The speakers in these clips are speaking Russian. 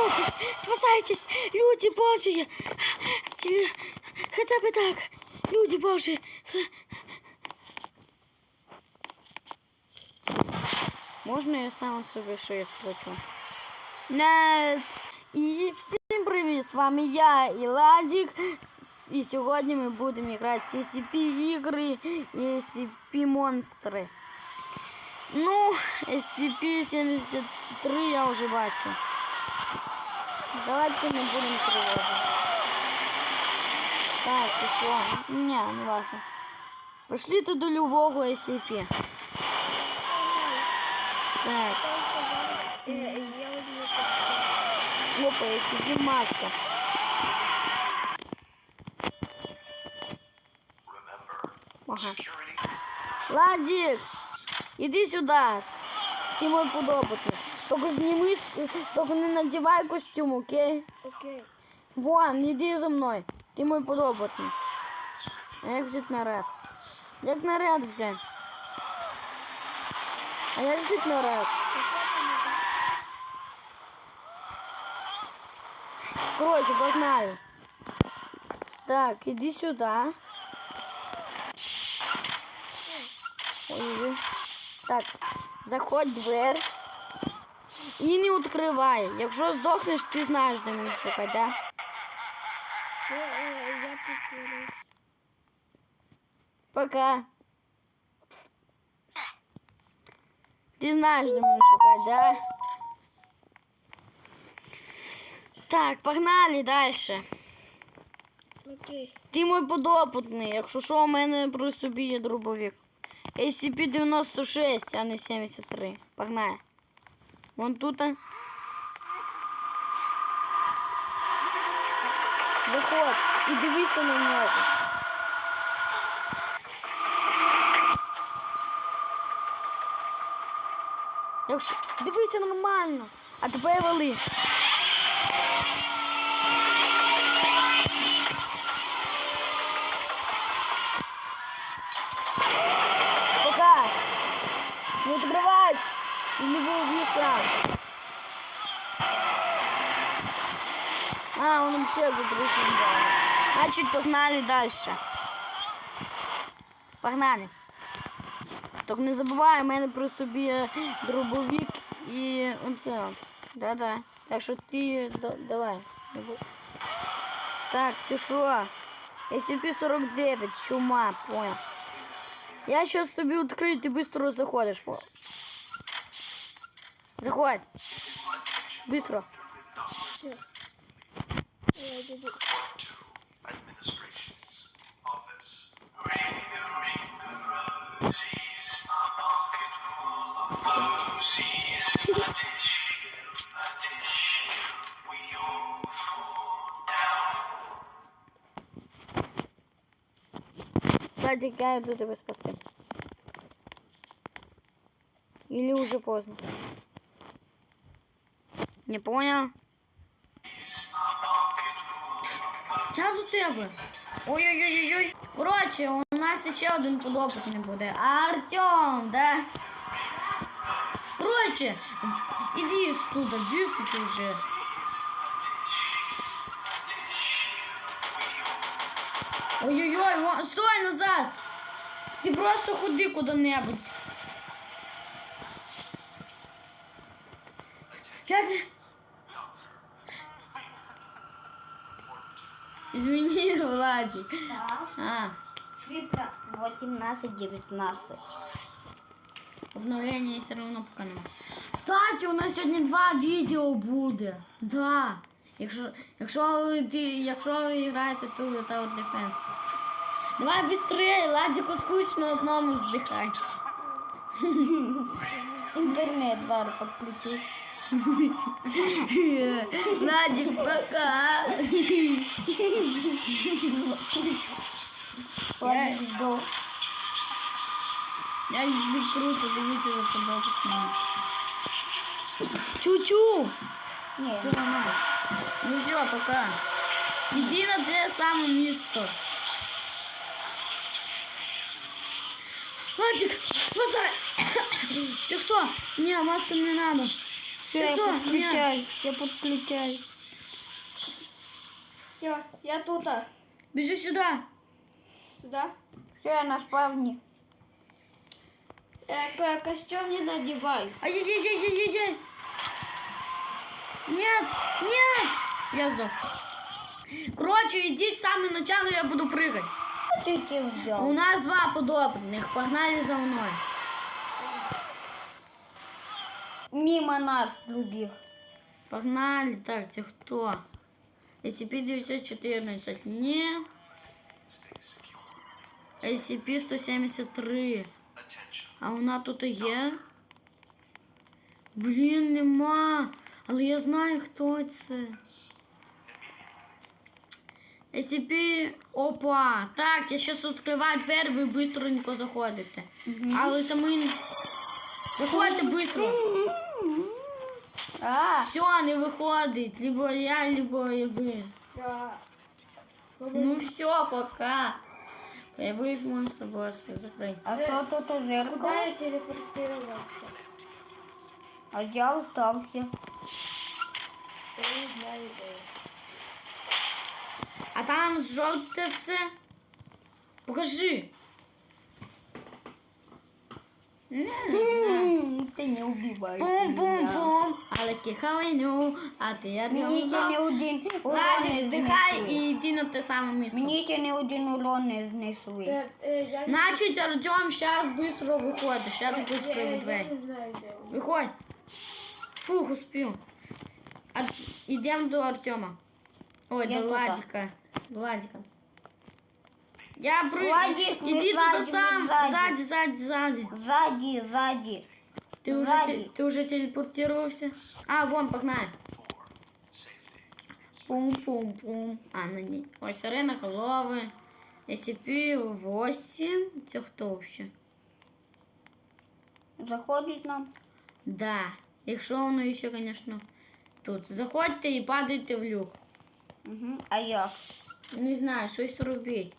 Спасайтесь, спасайтесь, люди божі. Ті- Хоча б так, люди божі. С- Можна я сам собі щось сплачу? Нет. І всім привіт! З вами я і Ладік. С- І сьогодні ми будемо грати SCP ігри і SCP монстри. Ну, SCP-73 я вже бачу. Давайте не будемо тривожити. Так, що? Ні, не важно. Пошлите до любого SCP. Так. Опа, SCP маска. Ага. Ладик, иди сюда. Ты мой подопытный. Только сними, с- только не надевай костюм, окей? Окей. Вон, иди за мной. Ты мой подопытный. А як взяти наряд? Як наряд взяти? А як взяти наряд? Короче, погнали. Так, иди сюда. Ой, так, заходь в двері. І не відкривай. Якщо здохнеш, ти знаєш, де мені шукати, да? Все, е, я підтримую. Пока. Ти знаєш, де мені шукати, да? Так, погнали далі. Окей. Ти мой подопитний, якщо що, у мене при собі є дробовик. SCP-96, а не 73. Погнали. Вон тут. а. Заходь і дивися на нього. Якщо... Дивися нормально. А тепер вали. сам. А, он вообще закрытым да. Значит, погнали дальше. Погнали. Только не забувай, у мене при собі є дробовик і оце. Да-да. Так що ти да- давай. не бу- Так, це що? SCP-49, чума, понял. Я сейчас тобі відкрию, ти быстро заходиш. Заходь. Быстро. Кстати, я йду тебе спасти. Или уже поздно. Не понял? Я до тебе. Ой-ой-ой-ой. Коротше, у нас ще один подопитний буде. Артем, да? Коротше, іди туди, бісить уже. Ой-ой-ой, стой назад! Ти просто ходи куди-небудь. Я Извини, Владик. А, Цифра 18-19. обновление все равно пока нема. Кстати, у нас сьогодні два відео буде. Да. Якщо, якщо, ви, якщо ви граєте ту Tower Defense. Давай быстрее, Ладику скучно одному здихати. Интернет зараз подключу. Ладик, пока. Ладно, жду. Як би круто, дивіться за подобним. Чу-чу. Ні, Що вона? Ну все, пока. Іди на те саме місто. Ладик, спасай. Ты кто? Не, маска не надо. Все, Ты я кто? подключаюсь, я подключаюсь. Все, я тут. а. Біжи сюди. Сюда. Все, я на спавні. Э, ко- костюм не надевай. Ай-яй-яй-яй-яй-яй. Нет, нет. Я сдох. Короче, идите в самое начало, я буду прыгать. У нас два подобных. Погнали за мной. Мимо нас пробіг. Погнали. Так, это кто? SCP-914. Нет. SCP-173. А вона тут є? Блін, нема. Але я знаю, хто це. SCP... Опа. Так, я зараз відкриваю двері, ви быстренько заходите. Але самі... Заходьте быстро. А, Все, не виходить. Либо я, либо ви. Да. Ну все, пока. Появись монстр босс, закрой. а що тут у Куда зеркало? я телепортировался? А я остався. Я не знаю, где. А там жовте все. Покажи. Не, Ти не вбиваєш. Пум-пум-пум. Але кихалиню, а ти я Мені ще не цього один урон Владик, не здихай знесли. і йди на те саме місце. Мені ще не один урон не знесли. Э, э, я, не- Значить, Артем зараз швидко виходиш. Я тобі я, відкрию я двері. не знаю, где он. Виходь. Фух, успів. Ар... Ідемо до Артема. Ой, Я до тут. Владика. До Владика. Я при... Владик, ми Іди ззаді, туди ми сам. ззаді. Ззаді, ззаді, ззаді. Ззаді, ззаді. Ти вже, Ззаді. те- ти вже телепортувався? А, вон, погнали. Пум-пум-пум. А, на ній. Ось арена голови. SCP-8. Це хто взагалі? Заходить нам. Да. Якщо воно ще, звісно, тут. Заходьте і падайте в люк. Угу. А як? Не знаю, щось робіть.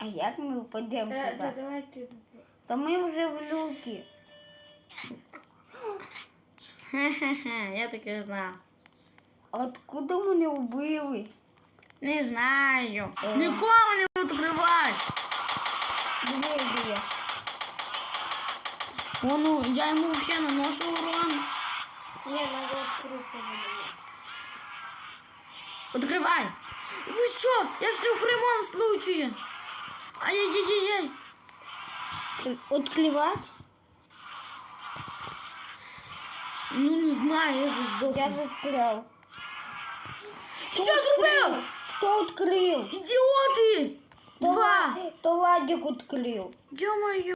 А як ми впадемо Э, да, туди? давай ты. Та ми вже в люкі. Хе-хе-хе, я таке знав. Откуда мене вбили? Не знаю. Нікому не відкривай. Диви, де. Воно, я йому взагалі наношу урон. Не, надо открыть его. Відкривай. Ви що? Я ж не в прямому случаї. Ай-яй-яй-яй. Откривати? Ну не знаю, я ж здохну. Я відкрив. Ти що зробив? Хто відкрив? Ідіоти! То Два. Ва- То Вадик відкрив. Йо-моє.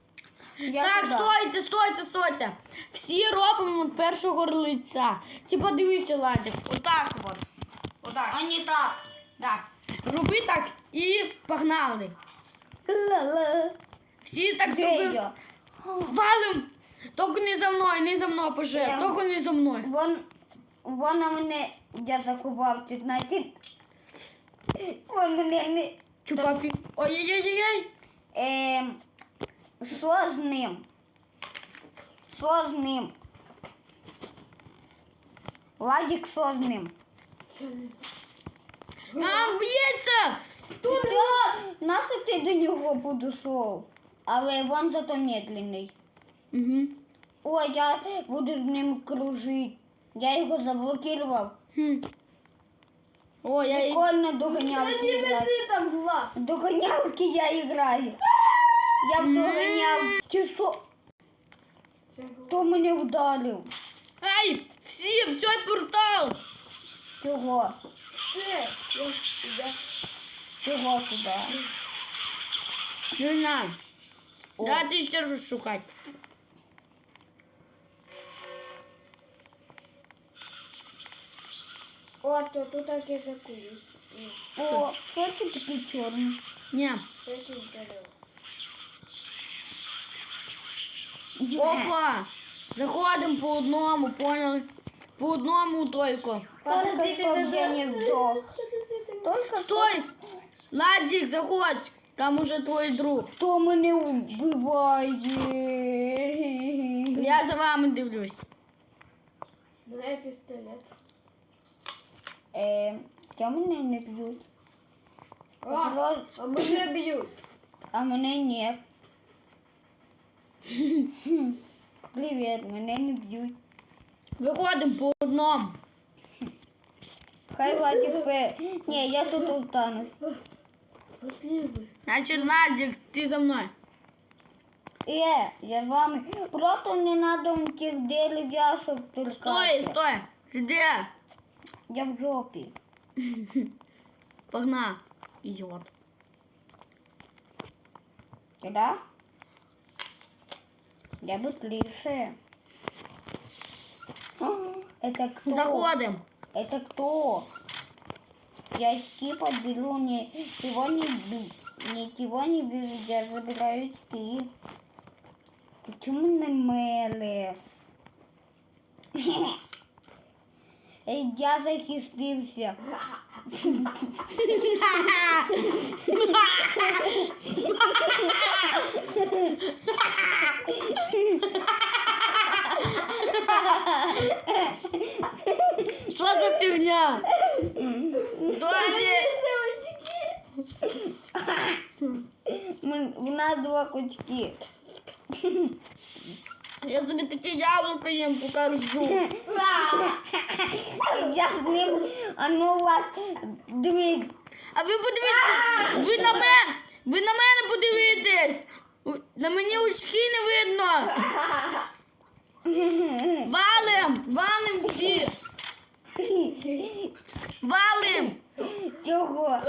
Я Так, туди. стойте, стойте, стойте. Всі робимо від першого лиця. Типа дивися, Ладик. Отак от. Отак. А не так. Так. Роби так і погнали. Ла-ла. Всі так Де зробили. я? Валим. Тільки не за мною, не за мною, поже. Я- Тільки не за мною. Вон, вона мене, я заховався, значить, вон мене не, Чупапі. Ой-ой-ой-ой. ем, що з ним? Що з ним? Владик, що з ним? А, б'ється. Тут раз! Нащо ти до нього підійшов? Але він зато медленний. Угу. Ой, я буду з ним кружити. Я його заблокував. Хм. О, я і... Прикольно доганялки грати. Ты там глаз. Доганялки я граю. Я в доганялки. Чи що? Хто мене вдарив? Ей, всі в цей портал. Чого? Ты. Я тебя. Чого туди? Не знаю. О. Давайте ще раз шукати. О, то тут так я закурюсь. О. Что ты сгорел? Опа! Заходимо по одному, поняли? По одному тільки. Только щоб я не здох. Только Стой! Ладик, заходь! Там уже твой друг. хто мене вбиває? Я за вами дивлюсь. Мене пістолет. Е, та мене не б'ють. А, Роз- а мене б'ють. А мене ні. Привіт, мене не б'ють. Виходимо по одному. Хай Владик пе. Ні, я тут останусь. Пошли ви. Значить, Ладік, ти за мною. Е, я з вами. Просто не надо тих дерев'яшок Стой, тільки. стой. Сиди. Я в жопі. Погнав. Ідіот. Да? Я быстрее. Это кто? Заходимо. Это кто? Я очки подберу, ничего не Ничего не беру, я забираю очки. Почему не мелес? Я захистився. Що за фігня? Кучки. Я собі таке яблуко їм покажу. Я з ним, а ну вас, дивись, А ви подивіться, ви на мене, ви на мене подивитесь. На мені очки не видно. Валим, валим всі. Валим. чого?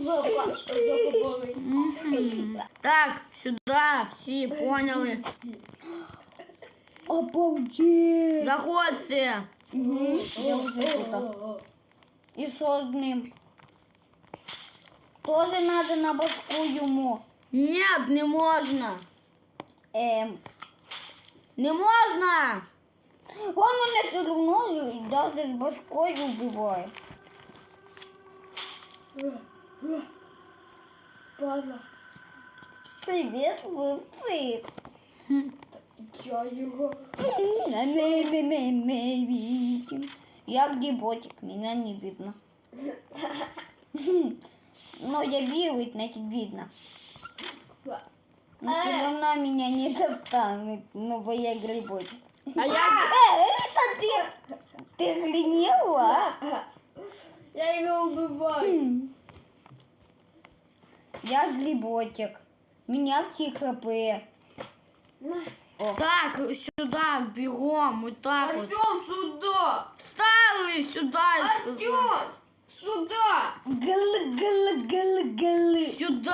Жопа. Жопа болить. Так, сюди, всі поняли. Обалдеть. Заходьте. Я вже тут. І що з ним? Тоже надо на башку йому. Ні, не можна. Ем. Не можна. Он мене все одно даже з башкою вбиває. Падла. Привіт, вовці. Я його. Не, не, не, не, не видим. Я где ботик, меня не видно. Но я белый, значит видно. Но все равно меня не достанут, ну бо я грибочек. А я Э, это ты, ты глянела? Я його вбиваю. Я грибочек. Меня в хп. На. так, сюди, бігом, отак от. Артем, сюда! Встали сказав. Артем! Сюда! Гл, гл, гл, гл. Сюди.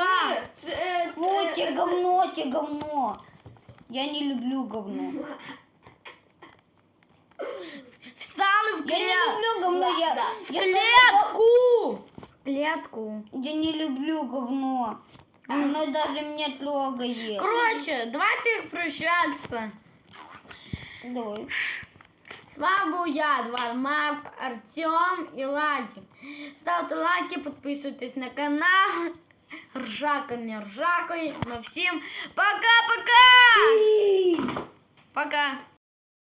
Це, це, Фу, те говно, те говно. Я не люблю говно. Встали в Я не клетку. люблю говно. Я, В я, клетку. Клетку. я не люблю говно. Оно даже меня трогает. Коротше, давайте прощатися. Давай. З вами був я, Двармап, Артем і Ладік. Ставте лайки, підписуйтесь на канал. Ржака не ржакой. Ну всім пока-пока! Пока!